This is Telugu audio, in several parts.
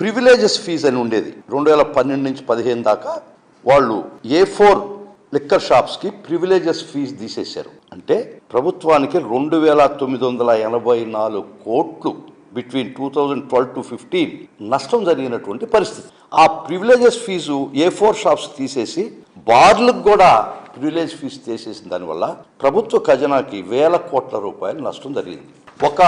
ప్రివిలేజెస్ ఫీజ్ అని ఉండేది. రెండు వేల పన్నెండు నుంచి పదిహేను దాకా వాళ్ళు ఏ ఫోర్ లిక్కర్ షాప్స్కి ప్రివిలేజెస్ ఫీజు తీసేశారు. అంటే ప్రభుత్వానికి రెండు వేల తొమ్మిది వందల ఎనభై నాలుగు కోట్లు between two thousand twelve to fifteen నష్టం జరిగినటువంటి పరిస్థితి. ఆ privileges fee A four shops తీసేసి బార్లకు కూడా ప్రివిలేజ్ ఫీజు తీసేసిన దానివల్ల ప్రభుత్వ ఖజానాకి వేల కోట్ల రూపాయలు నష్టం జరిగింది. ఒక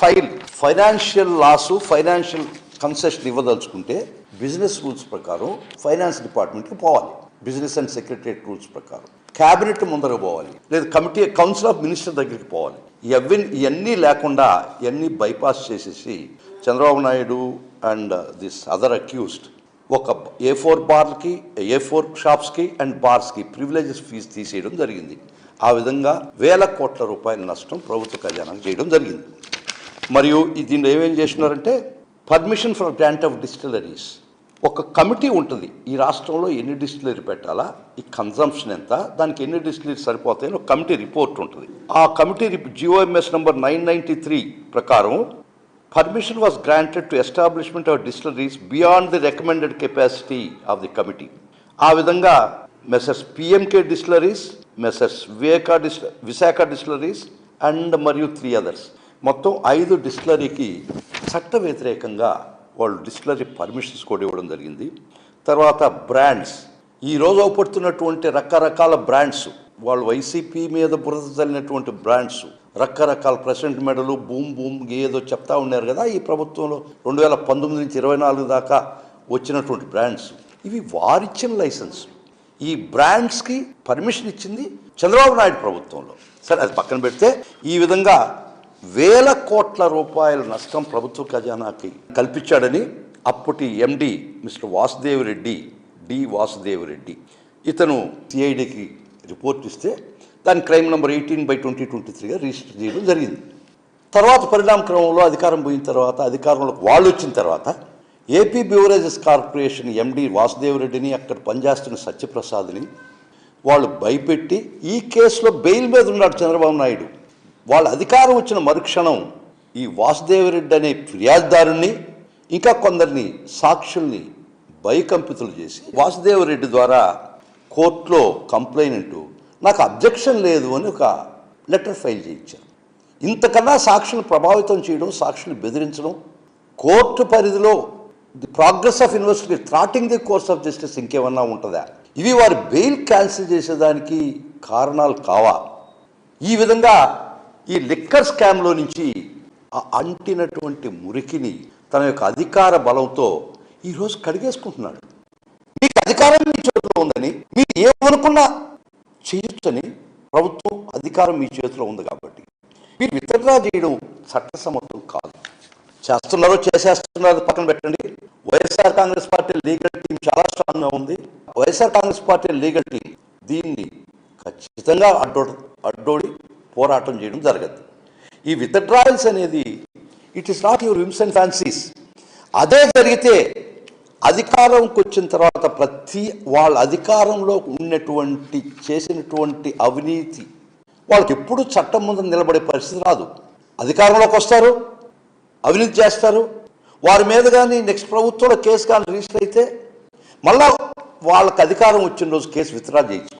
file financial loss financial concession ఇవ్వదలుచుకుంటే business rules ప్రకారం ఫైనాన్స్ డిపార్ట్మెంట్కి పోవాలి. బిజినెస్ అండ్ సెక్రటరియట్ రూల్స్ ప్రకారం. క్యాబినెట్ ముందర పోవాలి. లేదా కమిటీ కౌన్సిల్ ఆఫ్ మినిస్టర్ దగ్గరికి పోవాలి. ఇవన్నీ ఇవన్నీ లేకుండా ఇవన్నీ బైపాస్ చేసేసి Chandrababu Naidu and this other accused ఒక ఏ ఫోర్ బార్లకి ఏ ఫోర్ షాప్స్కి అండ్ బార్స్కి ప్రివిలేజెస్ ఫీజు తీసేయడం జరిగింది. ఆ విధంగా వేల కోట్ల రూపాయల నష్టం ప్రభుత్వ ఖజానాకు చేయడం జరిగింది. మరియు దీన్ని ఏమేం చేసినారంటే permission for grant of distilleries. ఒక కమిటీ ఉంటుంది. ఈ రాష్ట్రంలో ఎన్ని డిస్టిలరీ పెట్టాలా? ఈ కన్జంప్షన్ ఎంత? దానికి ఎన్ని డిస్టిలరీ సరిపోతాయని ఒక కమిటీ రిపోర్ట్ ఉంటుంది. ఆ committee GOMS number nine ninety three ప్రకారం permission was granted to establishment of distilleries beyond the recommended capacity of the committee. ఆ విధంగా messrs PMK distilleries messrs Viveka dis Visakha distilleries and మరియు త్రీ అదర్స్. మొత్తం ఐదు డిస్టిలరీకి చట్ట వ్యతిరేకంగా వాళ్ళు డిస్టిలరీ పర్మిషన్స్ కూడా ఇవ్వడం జరిగింది. తర్వాత బ్రాండ్స్. ఈ రోజు అవపడుతున్నటువంటి రకరకాల బ్రాండ్స్. వాళ్ళు వైసీపీ మీద బురద చల్లినటువంటి బ్రాండ్స్. రకరకాల ప్రెసిడెంట్ మెడలు బూమ్ బూమ్ ఏదో చెప్తా ఉన్నారు కదా ఈ ప్రభుత్వంలో. రెండు వేల పంతొమ్మిది నుంచి ఇరవై నాలుగు దాకా వచ్చినటువంటి బ్రాండ్స్. ఇవి వారిచ్చిన లైసెన్స్. ఈ బ్రాండ్స్కి పర్మిషన్ ఇచ్చింది చంద్రబాబు నాయుడు ప్రభుత్వంలో. సరే అది పక్కన పెడితే ఈ విధంగా వేల కోట్ల రూపాయల నష్టం ప్రభుత్వ ఖజానాకి కల్పించాడని అప్పటి MD mister Vasudev Reddy D Vasudev Reddy. ఇతను సిఐడికి రిపోర్ట్ ఇస్తే దాని crime number eighteen by twenty twenty త్రీగా register చేయడం జరిగింది. తర్వాత పరిణామ క్రమంలో అధికారం పోయిన తర్వాత అధికారంలోకి వాళ్ళు వచ్చిన తర్వాత AP beverages corporation MD Vasudev రెడ్డిని అక్కడ పనిచేస్తున్న సత్యప్రసాద్ని వాళ్ళు భయపెట్టి ఈ కేసులో బెయిల్ మీద ఉన్నాడు చంద్రబాబు నాయుడు. వాళ్ళ అధికారం వచ్చిన మరుక్షణం ఈ వాసుదేవరెడ్డి అనే ఫిర్యాదుదారుణ్ణి ఇంకా కొందరిని సాక్షుల్ని భయకంపితులు చేసి వాసుదేవరెడ్డి ద్వారా కోర్టులో కంప్లైంట్ నాకు అబ్జెక్షన్ లేదు అని ఒక లెటర్ ఫైల్ చేయించారు. ఇంతకన్నా సాక్షులు ప్రభావితం చేయడం సాక్షులు బెదిరించడం కోర్టు పరిధిలో the progress of investigation throttling the course of justice ఇంకేమన్నా ఉంటుందా? ఇవి వారి బెయిల్ క్యాన్సిల్ చేసేదానికి కారణాలు కావా? ఈ విధంగా ఈ లిక్కర్ స్కామ్లో నుంచి ఆ అంటినటువంటి మురికిని తన యొక్క అధికార బలంతో ఈరోజు కడిగేసుకుంటున్నాడు. మీకు అధికారం మీ చేతిలో ఉందని మీరు ఏమనుకున్నా చేయొచ్చని ప్రభుత్వం అధికారం మీ చేతిలో ఉంది కాబట్టి. మీరు వితరణ చేయడం చట్టసమ్మతం కాదు. చేస్తున్నారో చేసేస్తున్నారో పక్కన పెట్టండి. YSR Congress party legal team చాలా స్ట్రాంగ్గా ఉంది. YSR Congress party legal team దీన్ని ఖచ్చితంగా అడ్డో అడ్డోడి పోరాటం చేయడం జరగదు. ఈ విత్డ్రాయల్స్ అనేది it is not your whims and fancies అదే జరిగితే అధికారంకి వచ్చిన తర్వాత ప్రతి వాళ్ళ అధికారంలో ఉన్నటువంటి చేసినటువంటి అవినీతి వాళ్ళకి ఎప్పుడు చట్టం ముందు నిలబడే పరిస్థితి రాదు. అధికారంలోకి వస్తారు అవినీతి చేస్తారు. వారి మీద కానీ నెక్స్ట్ ప్రభుత్వంలో కేసు కానీ రిజిస్టర్ అయితే మళ్ళా వాళ్ళకి అధికారం వచ్చిన రోజు కేసు విత్డ్రా చేయించుకుంటారు